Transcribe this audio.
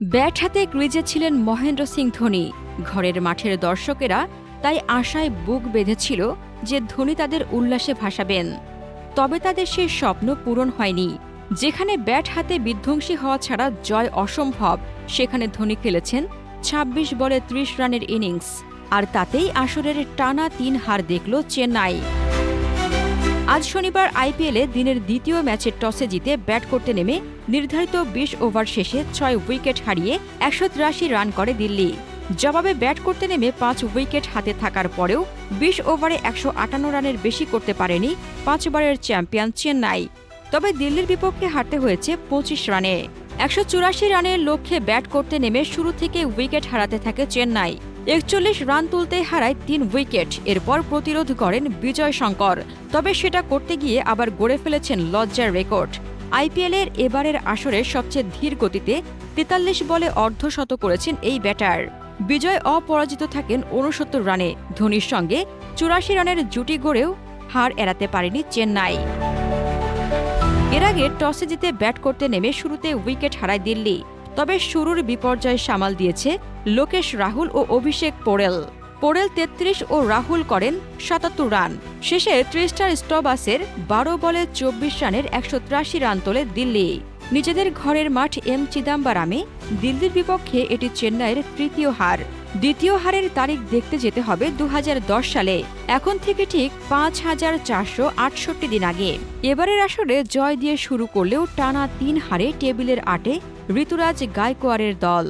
Bat হাতে ক্রিজে ছিলেন মহেন্দ্র সিং ধোনি। ঘরের মাঠের দর্শকেরা তাই আশায় বুক বেঁধেছিল যে ধোনি তাদের উল্লাসে ভাসাবেন। তবে তাদের সেই স্বপ্ন পূরণ হয়নি। যেখানে ব্যাট হাতে বিধ্বংসী হওয়া ছাড়া জয় অসম্ভব, সেখানে ধোনি খেলেছেন ২৬ বলে ত্রিশ রানের ইনিংস। আর তাতেই আসরের টানা তিন হার দেখল চেন্নাই। আজ শনিবার আইপিএলে দিনের দ্বিতীয় ম্যাচের টসে জিতে ব্যাট করতে নেমে নির্ধারিত বিশ ওভার শেষে ছয় উইকেট হারিয়ে একশো তিরাশি রান করে দিল্লি। জবাবে ব্যাট করতে নেমে পাঁচ উইকেট হাতে থাকার পরেও বিশ ওভারে একশো আটান্ন রানের বেশি করতে পারেনি পাঁচবারের চ্যাম্পিয়ন চেন্নাই। তবে দিল্লির বিপক্ষে হারতে হয়েছে পঁচিশ রানে। একশো চুরাশি রানের লক্ষ্যে ব্যাট করতে নেমে শুরু থেকে উইকেট হারাতে থাকে চেন্নাই। একচল্লিশ রান তুলতে হারায় তিন উইকেট। এরপর প্রতিরোধ করেন বিজয় শঙ্কর। তবে সেটা করতে গিয়ে আবার গড়ে ফেলেছেন লজ্জার রেকর্ড। আইপিএলের এবারের আসরে সবচেয়ে ধীর গতিতে তেতাল্লিশ বলে অর্ধশত করেছেন এই ব্যাটার। বিজয় অপরাজিত থাকেন উনসত্তর রানে। ধোনির সঙ্গে চুরাশি রানের জুটি গড়েও হার এড়াতে পারেনি চেন্নাই। এর আগে টসে জিতে ব্যাট করতে নেমে শুরুতে উইকেট হারায় দিল্লি। তবে শুরুর বিপর্যয় সামাল দিয়েছে লোকেশ রাহুল ও অভিষেক পোরেল পোরেল তেত্রিশ ও রাহুল করেন সাতাত্তর রান। শেষে ত্রিস্টার স্টবাসের বারো বলে চব্বিশ রানের একশো তিরাশি রান তোলে দিল্লি। নিজেদের ঘরের মাঠ এম চিদাম্বারামে, দিল্লির বিপক্ষে এটি চেন্নাইয়ের তৃতীয় হার। দ্বিতীয় হারের তারিখ দেখতে যেতে হবে দু হাজার দশ সালে। এখন থেকে ঠিক পাঁচ হাজার চারশো আটষট্টি দিন আগে। এবারের আসরে জয় দিয়ে শুরু করলেও টানা তিন হারে টেবিলের আটে ঋতুরাজ গায়কোয়ারের দল।